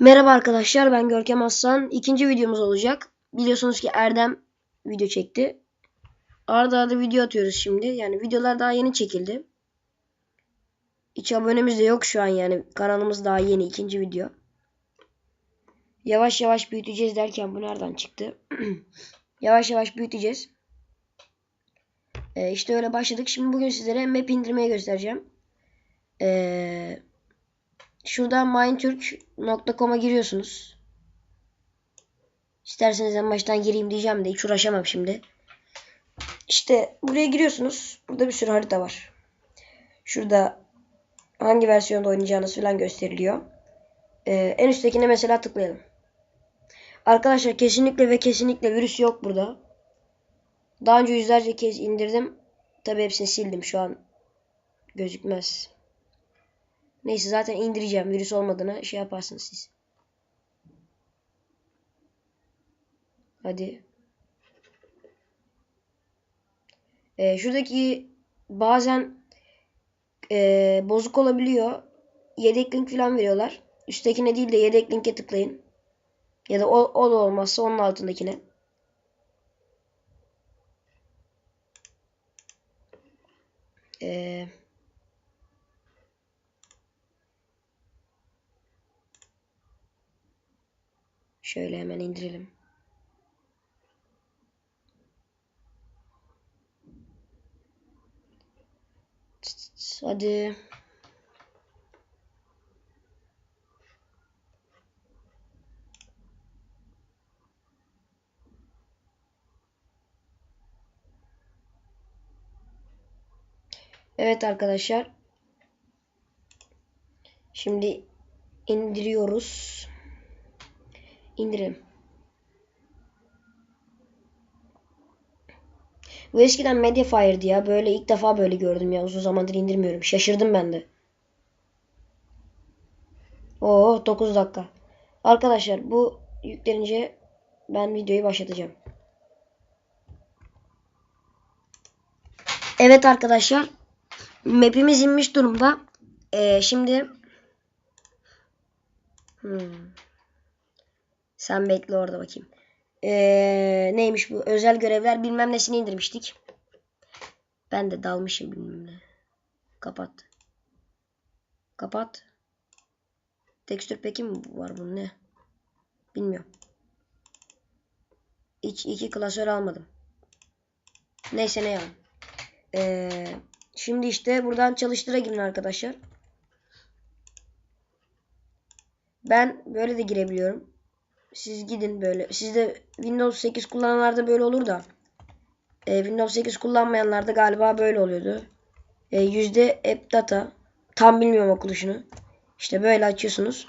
Merhaba arkadaşlar ben Görkem Aslan. İkinci videomuz olacak. Biliyorsunuz ki Erdem video çekti. Arda arda video atıyoruz şimdi. Yani videolar daha yeni çekildi. Hiç abonemiz de yok şu an yani. Kanalımız daha yeni ikinci video. Yavaş yavaş büyüteceğiz derken bu nereden çıktı? yavaş yavaş büyüteceğiz. Ee, işte öyle başladık. Şimdi bugün sizlere map indirmeyi göstereceğim. Eee... Şuradan mindturk.com'a giriyorsunuz. İsterseniz en baştan gireyim diyeceğim de hiç uğraşamam şimdi. İşte buraya giriyorsunuz. Burada bir sürü harita var. Şurada hangi versiyonda oynayacağınız falan gösteriliyor. Ee, en üsttekine mesela tıklayalım. Arkadaşlar kesinlikle ve kesinlikle virüs yok burada. Daha önce yüzlerce kez indirdim. Tabi hepsini sildim şu an. Gözükmez. Neyse zaten indireceğim. Virüs olmadığını şey yaparsınız siz. Hadi. Ee, şuradaki bazen ee, bozuk olabiliyor. Yedek link falan veriyorlar. Üsttekine değil de yedek linke tıklayın. Ya da o, o da olmazsa onun altındakine. Eee Şöyle hemen indirelim. Hadi. Evet arkadaşlar. Şimdi indiriyoruz. İndirelim. Bu eskiden Mediafire'dı ya. Böyle ilk defa böyle gördüm ya. Uzun zamandır indirmiyorum. Şaşırdım ben de. Oo 9 dakika. Arkadaşlar bu yüklenince ben videoyu başlatacağım. Evet arkadaşlar. Map'imiz inmiş durumda. Ee, şimdi hmm. Sen bekle orada bakayım. Ee, neymiş bu? Özel görevler bilmem nesini indirmiştik. Ben de dalmışım bilmem ne. Kapat. Kapat. Tekstür peki mi var bunun ne? Bilmiyorum. Hiç iki klasör almadım. Neyse ne yani. Ee, şimdi işte buradan çalıştıra girin arkadaşlar. Ben böyle de girebiliyorum. Siz gidin böyle. Sizde Windows 8 kullananlarda böyle olur da. E, Windows 8 kullanmayanlarda galiba böyle oluyordu. E, yüzde app data. Tam bilmiyorum okuluşunu. İşte böyle açıyorsunuz.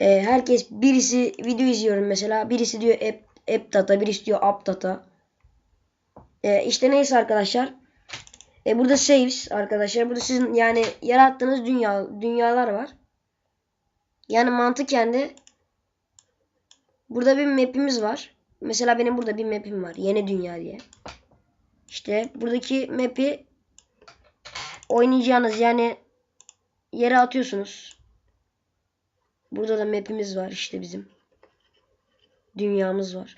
E, herkes birisi video izliyorum mesela. Birisi diyor app, app data. Birisi diyor app data. E, işte neyse arkadaşlar. E, burada saves arkadaşlar. Burada sizin yani yarattığınız dünya dünyalar var. Yani mantıken de Burada bir map'imiz var. Mesela benim burada bir map'im var. Yeni dünya diye. İşte buradaki map'i oynayacağınız yani yere atıyorsunuz. Burada da map'imiz var işte bizim. Dünyamız var.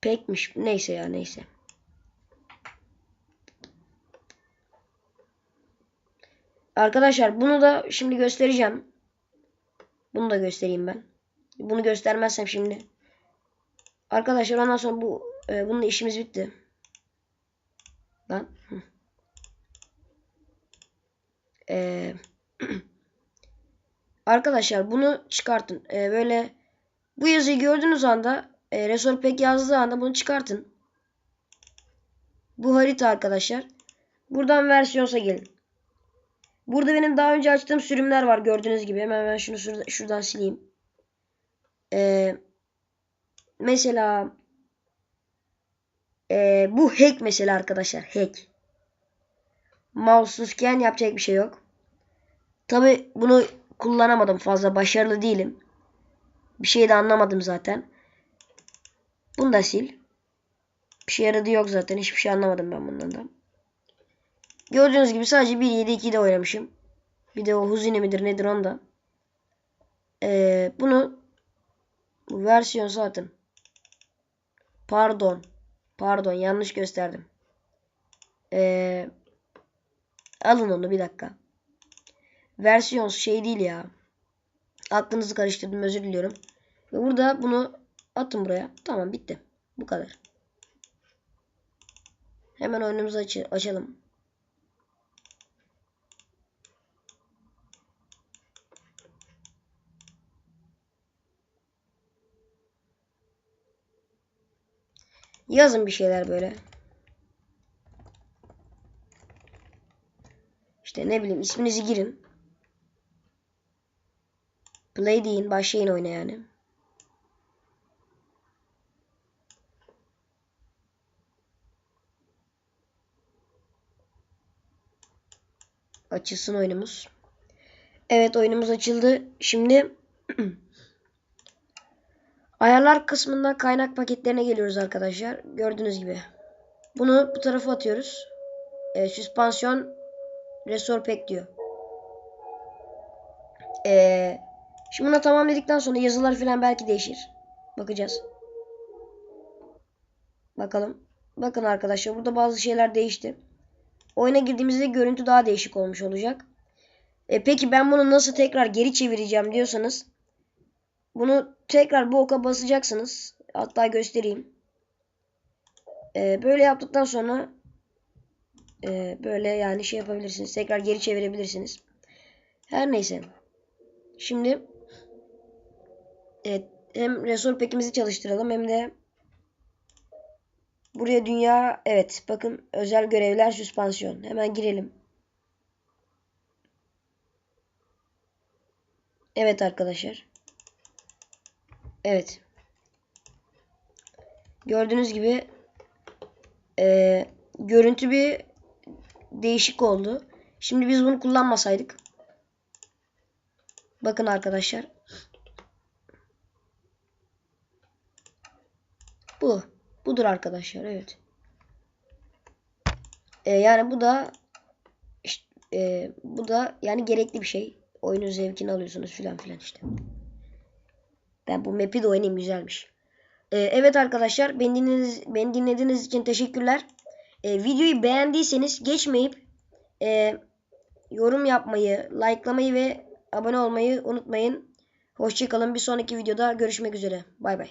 Pekmiş. Neyse ya neyse. Arkadaşlar bunu da şimdi göstereceğim. Bunu da göstereyim ben. Bunu göstermezsem şimdi. Arkadaşlar ondan sonra bu e, bununla işimiz bitti. Lan. E, arkadaşlar bunu çıkartın. E, böyle bu yazıyı gördüğünüz anda e, Resort Pack yazdığı anda bunu çıkartın. Bu harita arkadaşlar. Buradan versiyonsa gelin. Burada benim daha önce açtığım sürümler var gördüğünüz gibi. Hemen ben şunu şurada, şuradan sileyim. Ee, mesela e, bu hack mesela arkadaşlar. Hack. Mouse'suzken yapacak bir şey yok. Tabi bunu kullanamadım fazla. Başarılı değilim. Bir şey de anlamadım zaten. Bunu da sil. Bir şey yaradı yok zaten. Hiçbir şey anlamadım ben bundan da. Gördüğünüz gibi sadece 1.7.2'de oynamışım. Bir de o Huzine midir nedir onda. Ee, bunu bu versiyon zaten. Pardon. Pardon yanlış gösterdim. Ee, alın onu bir dakika. Versiyon şey değil ya. Aklınızı karıştırdım özür diliyorum. Ve burada bunu atın buraya. Tamam bitti. Bu kadar. Hemen oyunumuzu aç açalım. Yazın bir şeyler böyle. İşte ne bileyim isminizi girin. Play deyin başlayın oyna yani. Açılsın oyunumuz. Evet oyunumuz açıldı. Şimdi ayarlar kısmından kaynak paketlerine geliyoruz arkadaşlar. Gördüğünüz gibi. Bunu bu tarafa atıyoruz. E, süspansiyon Restore Pack diyor. E, şimdi buna tamam dedikten sonra yazılar falan belki değişir. Bakacağız. Bakalım. Bakın arkadaşlar burada bazı şeyler değişti. Oyuna girdiğimizde görüntü daha değişik olmuş olacak. E peki ben bunu nasıl tekrar geri çevireceğim diyorsanız bunu tekrar bu oka basacaksınız. Hatta göstereyim. E, böyle yaptıktan sonra e, böyle yani şey yapabilirsiniz. Tekrar geri çevirebilirsiniz. Her neyse. Şimdi evet, hem Resor Pack'imizi çalıştıralım hem de Buraya dünya evet bakın özel görevler süspansiyon. Hemen girelim. Evet arkadaşlar. Evet. Gördüğünüz gibi e, görüntü bir değişik oldu. Şimdi biz bunu kullanmasaydık. Bakın arkadaşlar. Bu. Budur arkadaşlar. Evet. E, yani bu da işte, e, bu da yani gerekli bir şey. Oyunun zevkini alıyorsunuz filan filan işte. Ben bu map'i de oynayayım güzelmiş. E, evet arkadaşlar beni dinlediğiniz, beni dinlediğiniz için teşekkürler. E, videoyu beğendiyseniz geçmeyip e, yorum yapmayı, likelamayı ve abone olmayı unutmayın. Hoşçakalın. Bir sonraki videoda görüşmek üzere. Bay bay.